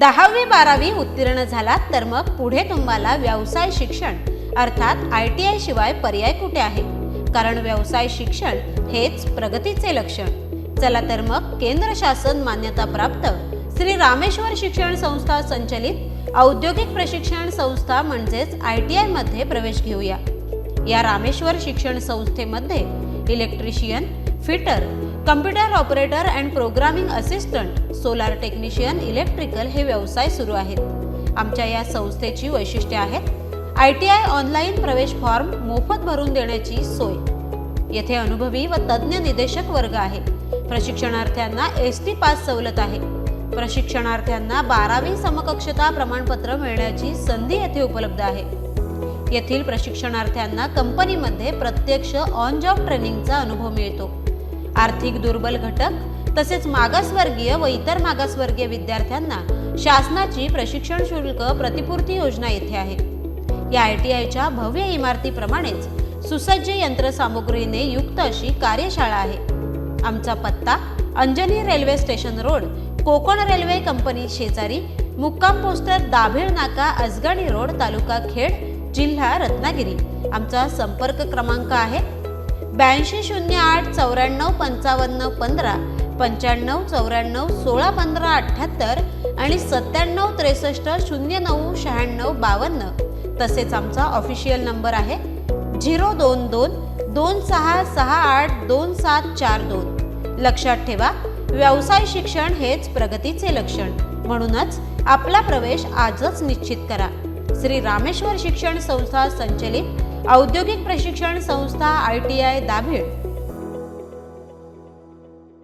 दहावी बारावी उत्तीर्ण झालात तर मग पुढे तुम्हाला व्यवसाय शिक्षण अर्थात आय टी आय शिवाय पर्याय कुठे आहे? कारण व्यवसाय शिक्षण हेच प्रगतीचे लक्षण. चला तर मग केंद्र शासन मान्यता प्राप्त श्री रामेश्वर शिक्षण संस्था संचलित औद्योगिक प्रशिक्षण संस्था म्हणजेच आय टी आयमध्ये प्रवेश घेऊया. या रामेश्वर शिक्षण संस्थेमध्ये electrician fitter computer operator and programming assistant solar technician electrical हे व्यवसाय सुरू आहेत. आमच्या या संस्थेची वैशिष्ट्ये आहेत. आय टी आय ऑनलाईन प्रवेश फॉर्म मोफत भरून देण्याची सोय. येथे अनुभवी व तज्ज्ञ निदेशक वर्ग आहे. प्रशिक्षणार्थ्यांना एस टी पास सवलत आहे. प्रशिक्षणार्थ्यांना बारावी समकक्षता प्रमाणपत्र मिळण्याची संधी येथे उपलब्ध आहे. येथील प्रशिक्षणार्थ्यांना कंपनीमध्ये प्रत्यक्ष ऑन जॉब ट्रेनिंगचा अनुभव मिळतो. आर्थिक दुर्बल घटक तसेच मागासवर्गीय व इतर मागासवर्गीय विद्यार्थ्यांना शासनाची प्रशिक्षण शुल्क प्रतिपूर्ती योजना येथे आहे. या आय टी आयच्या भव्य इमारतीप्रमाणेच सुसज्ज यंत्रसामुग्रीने युक्त अशी कार्यशाळा आहे. आमचा पत्ता Anjani railway station road Konkan railway company शेजारी मुक्काम पोस्टर दाभिळ नाका अजगणी रोड तालुका खेड जिल्हा रत्नागिरी. आमचा संपर्क क्रमांक आहे ब्याऐंशी शून्य आठ चौऱ्याण्णव पंचावन्न पंधरा पंच्याण्णव चौऱ्याण्णव सोळा पंधरा अठ्ठ्याहत्तर आणि सत्त्याण्णव त्रेसष्ट शून्य नऊ शहाण्णव बावन्न. तसेच आमचा ऑफिशियल नंबर आहे झिरो दोन दोन दोन सहा सहा आठ दोन सात चार दोन. लक्षात ठेवा व्यवसाय शिक्षण हेच प्रगतीचे लक्षण. म्हणूनच आपला प्रवेश आजच निश्चित करा. श्री रामेश्वर शिक्षण संस्था संचलित औद्योगिक प्रशिक्षण संस्था आय टी आय दाभिड